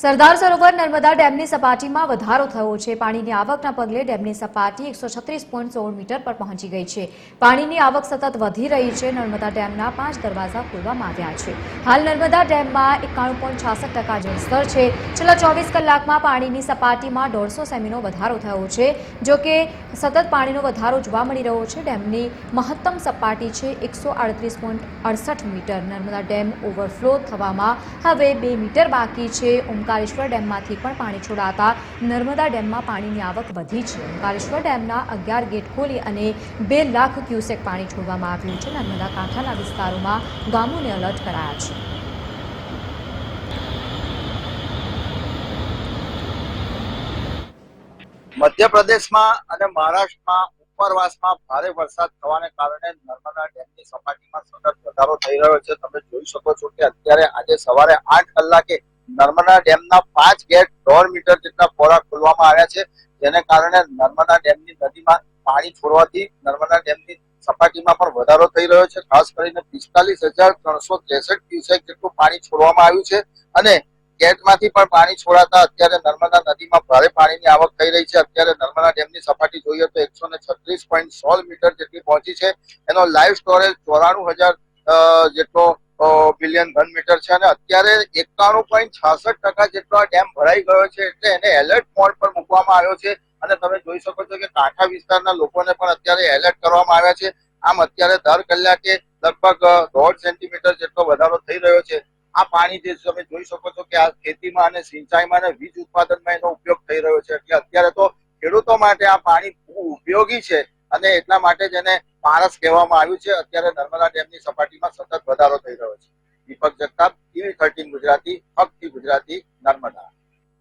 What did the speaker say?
સરદાર સરોવર નર્મદા ડેમની સપાટીમાં વધારો થયો છે. પાણીની આવકના પગલે ડેમની સપાટી એકસો છત્રીસ પોઈન્ટ સોળ મીટર પર પહોંચી ગઈ છે. પાણીની આવક સતત વધી રહી છે. નર્મદા ડેમના પાંચ દરવાજા ખોલવામાં આવ્યા છે. હાલ નર્મદા ડેમમાં એકાણું પોઈન્ટ છાસઠ ટકા જળસ્તર છે. છેલ્લા ચોવીસ કલાકમાં પાણીની સપાટીમાં દોઢસો સેમીનો વધારો થયો છે. જો કે સતત પાણીનો વધારો જોવા મળી રહ્યો છે. ડેમની મહત્તમ સપાટી છે એકસો આડત્રીસ પોઈન્ટ અડસઠ મીટર. નર્મદા ડેમ ઓવરફ્લો થવામાં હવે બે મીટર બાકી છે. ઓમકારેશ્વર ડેમમાંથી પણ પાણી છોડાતા નર્મદા ડેમમાં પાણીની આવક વધી છે. ઓમકારેશ્વર ડેમના અગિયાર ગેટ ખોલી અને બે લાખ ક્યુસેક પાણી છોડવામાં આવ્યું છે. નર્મદા કાંઠાના વિસ્તારોમાં ગામોને એલર્ટ કરાયા છે. મધ્યપ્રદેશમાં અને મહારાષ્ટ્રમાં ઉપરવાસમાં ભારે વરસાદ થવાને કારણે નર્મદા ડેમની સપાટીમાં સતત વધારો થઈ રહ્યો છે. તમે જોઈ શકો છો કે અત્યારે આજે સવારે આઠ કલાકે નર્મદા ડેમના પાંચ ગેટ દોઢ મીટર જેટલા પહોળા ખોલવામાં આવ્યા છે. જેને કારણે નર્મદા ડેમની નદીમાં પાણી છોડવાથી નર્મદા ડેમની સપાટીમાં પણ વધારો થઈ રહ્યો છે. ખાસ કરીને પિસ્તાલીસ હજાર ત્રણસો ત્રેસઠ ક્યુસેક જેટલું પાણી છોડવામાં આવ્યું છે અને ગેટમાંથી પણ પાણી છોડાતા અત્યારે નર્મદા નદીમાં ભારે પાણીની આવક થઈ રહી છે. અત્યારે નર્મદા ડેમની સપાટી જોઈએ તો એકસો ને છત્રીસ પોઈન્ટ સોળ મીટર જેટલી પહોંચી છે. એનો લાઈવ સ્ટોરેજ ચોરાણું હજાર જેટલો બિલિયન ઘન મીટર છે અને અત્યારે એકાણું પોઈન્ટ છાસઠ ટકા જેટલો આ ડેમ ભરાઈ ગયો છે એટલે એને એલર્ટ મોડ પર મૂકવામાં આવ્યો છે. અને તમે જોઈ શકો છો કે કાંઠા વિસ્તારના લોકોને પણ અત્યારે એલર્ટ કરવામાં આવ્યા છે. આમ અત્યારે દર કલાકે લગભગ દોઢ સેન્ટીમીટર જેટલો વધારો થઈ રહ્યો છે. આ પાણી જે તમે જોઈ શકો છો કે આ ખેતીમાં અને સિંચાઈમાં અને વીજ ઉત્પાદનમાં એનો ઉપયોગ થઈ રહ્યો છે. એટલે અત્યારે તો ખેડૂતો માટે આ પાણી ઉપયોગી છે અને એટલા માટે જ એને પારસ કહેવામાં આવ્યું છે. અત્યારે નર્મદા ડેમની સપાટીમાં સતત વધારો થઈ રહ્યો છે. દીપક જગતાપ ટીવી થર્ટીન ગુજરાતી ફક્ત ગુજરાતી